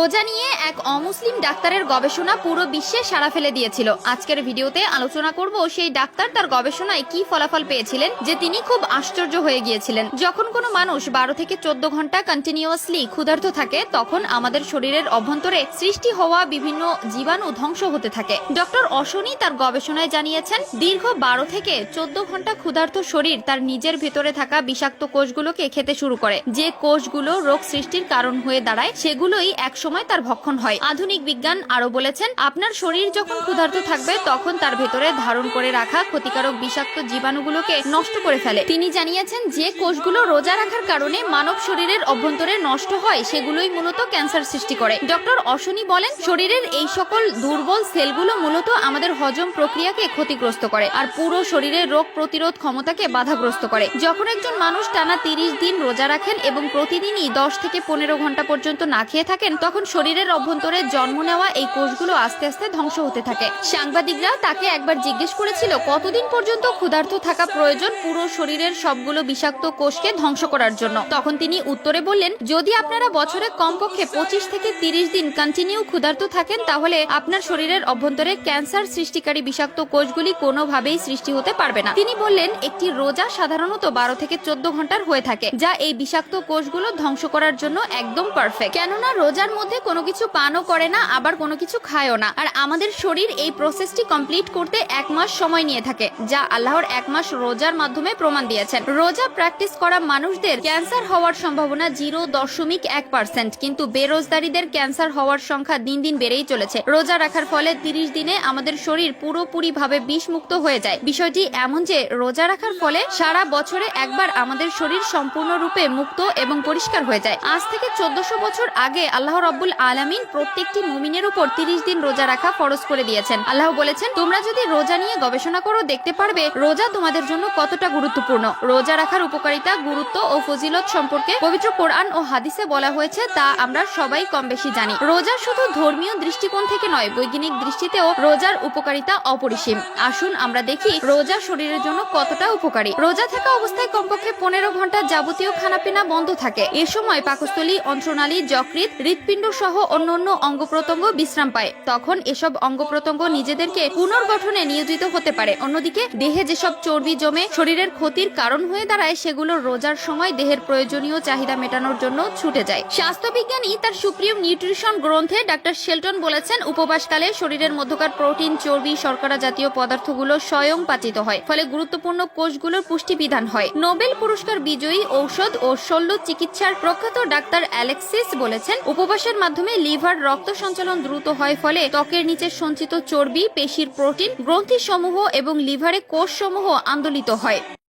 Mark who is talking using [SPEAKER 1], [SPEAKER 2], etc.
[SPEAKER 1] রোজা নিয়ে এক অমুসলিম ডাক্তারের গবেষণা পুরো বিশ্বে সাড়া ফেলে দিয়েছিল। আজকের ভিডিওতে আলোচনা করব সেই ডাক্তার তার গবেষণায় কি ফলাফল পেয়েছিলেন, যে তিনি খুব আশ্চর্য হয়ে গিয়েছিলেন। যখন কোনো মানুষ বারো থেকে চোদ্দ ঘণ্টা কন্টিনিউয়াসলি ক্ষুধার্ত থাকে, তখন আমাদের শরীরের অভ্যন্তরে সৃষ্টি হওয়া বিভিন্ন জীবাণু ধ্বংস হতে থাকে। ডক্টর অশনি তার গবেষণায় জানিয়েছেন, দীর্ঘ বারো থেকে চোদ্দ ঘণ্টা ক্ষুধার্ত শরীর তার নিজের ভেতরে থাকা বিষাক্ত কোষগুলোকে খেতে শুরু করে। যে কোষগুলো রোগ সৃষ্টির কারণ হয়ে দাঁড়ায়, সেগুলোই একসময় তার ভক্ষণ হয়। আধুনিক বিজ্ঞান আরও বলেছেন, আপনার শরীর যখন ক্ষুধার্ত থাকবে, তখন তার ভেতরে ধারণ করে রাখা ক্ষতিকারক বিষাক্ত জীবাণুগুলোকে নষ্ট করে ফেলে। তিনি জানিয়েছেন যে, কোষগুলো রোজা রাখার কারণে মানব শরীরের অভ্যন্তরে নষ্ট হয়, সেগুলোই মূলত ক্যান্সার সৃষ্টি করে। ডক্টর অশনি বলেন, শরীরের এই সকল দুর্বল সেলগুলো মূলত আমাদের হজম প্রক্রিয়াকে ক্ষতিগ্রস্ত করে আর পুরো শরীরের রোগ প্রতিরোধ ক্ষমতাকে বাধাগ্রস্ত করে। যখন একজন মানুষ টানা তিরিশ দিন রোজা রাখেন এবং প্রতিদিনই দশ থেকে পনেরো ঘণ্টা পর্যন্ত না খেয়ে থাকেন, তখন শরীরের অভ্যন্তরে জন্ম নেওয়া এই কোষগুলো আস্তে আস্তে ধ্বংস হতে থাকে। সাংবাদিকরা তাকে একবার জিজ্ঞেস করেছিল, কতদিন পর্যন্ত ক্ষুধার্ত থাকা প্রয়োজন পুরো শরীরের সবগুলো বিষাক্ত কোষকে ধ্বংস করার জন্য? তখন তিনি উত্তরে বললেন, যদি আপনারা বছরে কমপক্ষে পঁচিশ থেকে তিরিশ দিন কন্টিনিউ ক্ষুধার্ত থাকেন, তাহলে আপনার শরীরের অভ্যন্তরে ক্যান্সার সৃষ্টিকারী বিষাক্ত কোষগুলি কোনোভাবেই সৃষ্টি হতে পারবে না। তিনি বললেন, একটি রোজা সাধারণত বারো থেকে চোদ্দ ঘণ্টার হয়ে থাকে, যা এই বিষাক্ত কোষগুলো ধ্বংস করার জন্য একদম পারফেক্ট কেননা রোজার মধ্যে কোনো কিছু পানও করে না, আবার কোনো কিছু খায়ও না। আর আমাদের শরীর এই প্রসেসটি কমপ্লিট করতে এক মাস সময় নিয়ে থাকে, যা আল্লাহর এক মাস রোজার মাধ্যমে প্রমাণ দিয়েছেন। রোজা প্র্যাকটিস করা মানুষদের ক্যান্সার হওয়ার সম্ভাবনা জিরো দশমিক এক পার্সেন্ট কিন্তু বেরোজগারীদের ক্যান্সার হওয়ার সংখ্যা দিন দিন বেড়েই চলেছে। রোজা রাখার ফলে তিরিশ দিনে আমাদের শরীর পুরোপুরি ভাবে বিষমুক্ত হয়ে যায়। বিষয়টি এমন যে, রোজা রাখার ফলে সারা বছরে একবার আমাদের শরীর সম্পূর্ণরূপে মুক্ত এবং পরিষ্কার হয়ে যায়। আজ থেকে চোদ্দশো বছর আগে আল্লাহ রব্বুল আলামিন প্রত্যেকটি মুমিনের উপর তিরিশ দিন রোজা রাখা ফরজ করে দিয়েছেন। আল্লাহ বলেছেন, তোমরা যদি রোজা নিয়ে গবেষণা করো, দেখতে পারবে রোজা তোমাদের জন্য কতটা গুরুত্বপূর্ণ। রোজা রাখার উপকারিতা, গুরুত্ব ও ফজিলত সম্পর্কে পবিত্র কোরআন ও হাদিসে বলা হয়েছে, তা আমরা সবাই কম বেশি জানি। রোজা শুধু ধর্মীয় দৃষ্টিকোণ থেকে নয়, বৈজ্ঞানিক দৃষ্টিতেও রোজার উপকারিতা অপরিসীম। আসুন আমরা দেখি রোজা শরীরের জন্য কতটা উপকারী। রোজা থাকা অবস্থায় কমপক্ষে পনেরো ঘণ্টা যাবতীয় খানাপিনা বন্ধ থাকে। এ সময় পাকস্থলী, অন্ত্রনালী যকৃত হৃৎপিণ্ড সহ অন্যান্য অঙ্গ প্রত্যঙ্গ বিশ্রাম পায়। তখন এসব অঙ্গ প্রত্যঙ্গ নিজেদেরকে পুনর্গঠনে নিয়োজিত হতে পারে। অন্যদিকে, দেহে যেসব চর্বি জমে শরীরের ক্ষতির কারণ হয়ে দাঁড়ায়, সেগুলো রোজার সময় দেহের প্রয়োজনীয় চাহিদা মেটানোর জন্য ছুটে যায়। স্বাস্থ্যবিজ্ঞানী তার সুপ্রিম নিউট্রিশন গ্রন্থে ডাক্তার শেলটন বলেছেন, উপবাসকালে শরীরের মধ্যকার প্রোটিন, চর্বি, শর্করা জাতীয় পদার্থগুলো স্বয়ং পাচিত হয়, ফলে গুরুত্বপূর্ণ কোষগুলোর পুষ্টিবিধান হয়। নোবেল পুরস্কার বিজয়ী ঔষধ ও শল্য চিকিৎসার প্রখ্যাত ডাক্তার অ্যালেক্সিস বলেছেন উপবাসের মাধ্যমে লিভার রক্ত সঞ্চালন দ্রুত হয় ফলে ত্বকের নিচে সঞ্চিত চর্বি, পেশির প্রোটিন গ্রন্থি সমূহ এবং লিভারে কোষ সমূহ আন্দোলিত হয়।